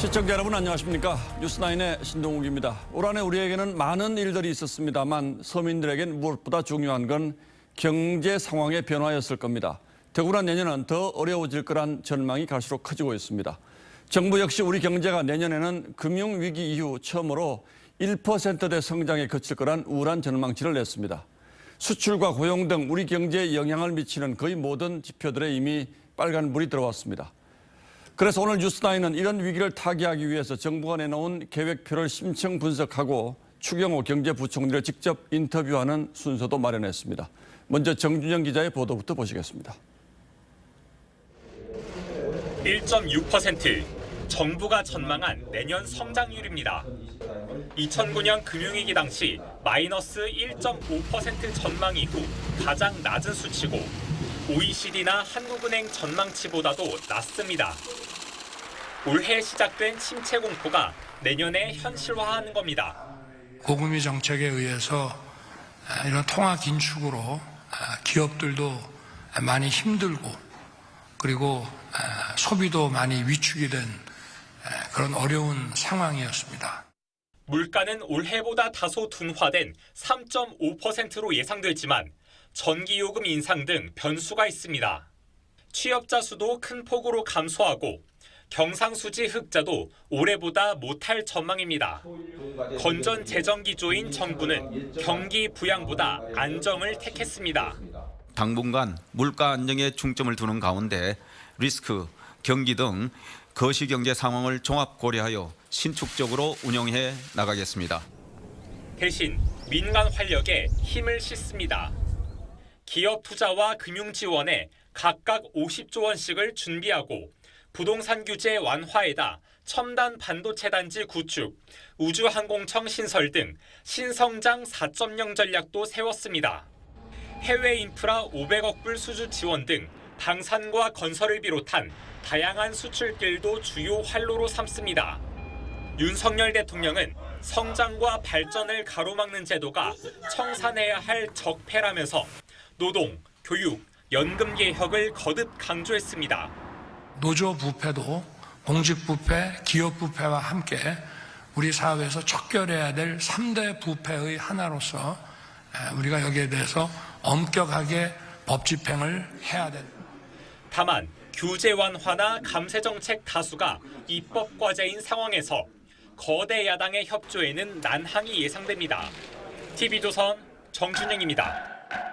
시청자 여러분 안녕하십니까 뉴스나인의 신동욱입니다. 올 한해 우리에게는 많은 일들이 있었습니다만 서민들에겐 무엇보다 중요한 건 경제 상황의 변화였을 겁니다. 더구나 내년은 더 어려워질 거란 전망이 갈수록 커지고 있습니다. 정부 역시 우리 경제가 내년에는 금융위기 이후 처음으로 1%대 성장에 그칠 거란 우울한 전망치를 냈습니다. 수출과 고용 등 우리 경제에 영향을 미치는 거의 모든 지표들에 이미 빨간 불이 들어왔습니다. 그래서 오늘 뉴스나인은 이런 위기를 타개하기 위해서 정부가 내놓은 계획표를 심층 분석하고 추경호 경제부총리를 직접 인터뷰하는 순서도 마련했습니다. 먼저 정준영 기자의 보도부터 보시겠습니다. 1.6% 정부가 전망한 내년 성장률입니다. 2009년 금융위기 당시 마이너스 1.5% 전망 이후 가장 낮은 수치고 OECD나 한국은행 전망치보다도 낮습니다. 올해 시작된 침체 공포가 내년에 현실화하는 겁니다. 고금리 정책에 의해서 아, 이런 통화 긴축으로 아, 기업들도 많이 힘들고 그리고 아, 소비도 많이 위축이 된 아, 그런 어려운 상황이었습니다. 물가는 올해보다 다소 둔화된 3.5%로 예상되지만 전기요금 인상 등 변수가 있습니다. 취업자 수도 큰 폭으로 감소하고 경상수지 흑자도 올해보다 못할 전망입니다. 건전 재정 기조인 정부는 경기 부양보다 안정을 택했습니다. 당분간 물가 안정에 중점을 두는 가운데 리스크, 경기 등 거시 경제 상황을 종합 고려하여 신축적으로 운영해 나가겠습니다. 대신 민간 활력에 힘을 싣습니다. 기업 투자와 금융 지원에 각각 50조 원씩을 준비하고 부동산 규제 완화에다 첨단 반도체 단지 구축, 우주항공청 신설 등 신성장 4.0 전략도 세웠습니다. 해외 인프라 500억 불 수주 지원 등 방산과 건설을 비롯한 다양한 수출길도 주요 활로로 삼습니다. 윤석열 대통령은 성장과 발전을 가로막는 제도가 청산해야 할 적폐라면서 노동, 교육, 연금 개혁을 거듭 강조했습니다. 노조 부패도 공직 부패, 기업 부패와 함께 우리 사회에서 척결해야 될 3대 부패의 하나로서 에, 우리가 여기에 대해서 엄격하게 법 집행을 해야 된다. 다만 규제 완화나 감세 정책 다수가 입법 과제인 상황에서 거대 야당의 협조에는 난항이 예상됩니다. TV조선 정준영입니다.